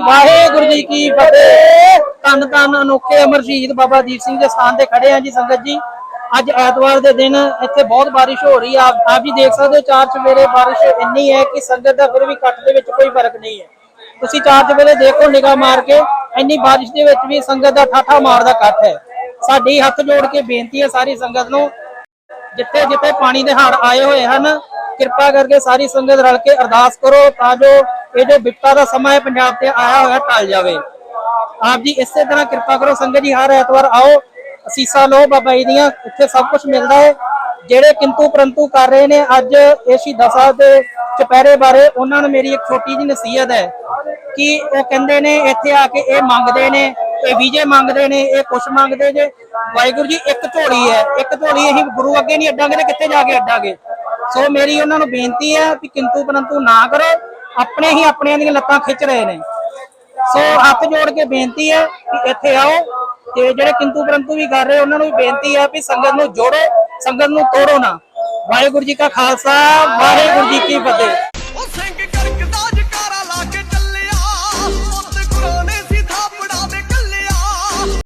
ਵਾਹਿਗੁਰੂ ਜੀ ਕੀ ਫਤਿਹ। ਧੰਨ ਧੰਨ ਅਨੋਖੇ ਅਮਰ ਸ਼ਹੀਦ ਬਾਬਾ ਦੀਪ ਸਿੰਘ ਦੇ ਸਥਾਨ ਤੇ ਖੜੇ ਆ ਜੀ ਸੰਗਤ ਜੀ। ਅੱਜ ਐਤਵਾਰ ਦੇ ਦਿਨ ਇੱਥੇ ਬਹੁਤ ਬਾਰਿਸ਼ ਹੋ ਰਹੀ ਆ। ਆਪ ਜੀ ਦੇਖ ਸਕਦੇ ਹੋ, ਚਾਰ ਚਵੇਰੇ ਬਾਰਿਸ਼ ਇੰਨੀ ਹੈ ਕਿ ਸੰਗਤ ਦਾ ਫਿਰ ਵੀ ਕੱਟ ਦੇ ਵਿੱਚ ਕੋਈ ਫ਼ਰਕ ਨਹੀਂ ਹੈ। ਤੁਸੀਂ ਚਾਰ ਚਵੇਰੇ ਦੇਖੋ, ਨਿਗਾਹ ਮਾਰ ਕੇ ਇੰਨੀ ਬਾਰਿਸ਼ ਦੇ ਵਿੱਚ ਵੀ ਸੰਗਤ ਦਾ ਠਾਠਾ ਮਾਰਦਾ ਕੱਟ ਹੈ। ਸਾਡੀ ਹੱਥ ਜੋੜ ਕੇ ਬੇਨਤੀ ਹੈ ਸਾਰੀ ਸੰਗਤ ਨੂੰ, ਜਿੱਥੇ ਜਿੱਥੇ ਪਾਣੀ ਦੇ ਹੜ੍ਹ ਆਏ ਹੋਏ ਹਨ, ਕਿਰਪਾ ਕਰਕੇ ਸਾਰੀ ਸੰਗਤ ਰਲ ਕੇ ਅਰਦਾਸ ਕਰੋ ਤਾਂ ਜੋ ਇਹ ਜੋ ਵਿਪਤਾ ਦਾ ਸਮਾਂ ਹੈ ਪੰਜਾਬ ਤੇ ਆਇਆ ਹੋਇਆ ਟਲ ਜਾਵੇ। ਆਪ ਜੀ ਇਸੇ ਤਰ੍ਹਾਂ ਕਿਰਪਾ ਕਰੋ, ਸੰਗਤ ਜੀ, ਹਰ ਐਤਵਾਰ ਆਓ। ਅਸੀਸਾਂ ਲਓ ਬਾਬਾ ਜੀ ਦੀਆਂ ਇੱਥੇ ਸਭ ਕੁਝ ਮਿਲਦਾ ਹੈ। ਜਿਹੜੇ ਕਿੰਤੂ ਪਰੰਤੂ ਕਰ ਰਹੇ ਨੇ, ਅੱਜ ਇਹ ਸ਼ਹੀਦਾਂ ਸਾਹਿਬ ਦੇ ਚੁਪਹਿਰੇ ਬਾਰੇ ਉਹਨਾਂ ਨੂੰ ਮੇਰੀ ਇੱਕ ਛੋਟੀ ਜਿਹੀ ਨਸੀਹਤ ਹੈ ਕਿ ਉਹ ਕਹਿੰਦੇ ਨੇ, ਇੱਥੇ ਆ ਕੇ ਇਹ ਮੰਗਦੇ ਨੇ, ਇਹ ਵੀਜੇ ਮੰਗਦੇ ਨੇ, ਇਹ ਕੁਛ ਮੰਗਦੇ ਜੇ। ਵਾਹਿਗੁਰੂ ਜੀ, ਇੱਕ ਝੋਲੀ ਹੈ, ਇੱਕ ਝੋਲੀ ਅਸੀਂ ਗੁਰੂ ਅੱਗੇ ਨਹੀਂ ਅੱਡਾਂਗੇ ਤੇ ਕਿੱਥੇ ਜਾ ਕੇ ਅੱਡਾਂਗੇ? ਸੋ ਮੇਰੀ ਉਹਨਾਂ ਨੂੰ ਬੇਨਤੀ ਹੈ ਕਿ ਕਿੰਤੂ ਪਰੰਤੂ ਨਾ ਕਰੋ। ਆਪਣੇ ਹੀ ਆਪਣਿਆਂ ਦੀਆਂ ਲੱਤਾਂ ਖਿੱਚ ਰਹੇ ਨੇ। ਸੋ ਹੱਥ ਜੋੜ ਕੇ ਬੇਨਤੀ ਹੈ ਕਿ ਇੱਥੇ ਆਓ ਤੇ ਜਿਹੜੇ ਕਿੰਤੂ ਪਰੰਤੂ ਵੀ ਕਰ ਰਹੇ, ਉਹਨਾਂ ਨੂੰ ਵੀ ਬੇਨਤੀ ਹੈ ਕਿ ਸੰਗਤ ਨੂੰ ਜੋੜੋ, ਸੰਗਤ ਨੂੰ ਤੋੜੋ ਨਾ। ਵਾਹਿਗੁਰੂ ਜੀ ਕਾ ਖਾਲਸਾ, ਵਾਹਿਗੁਰੂ ਜੀ ਕੀ ਫਤਿਹ।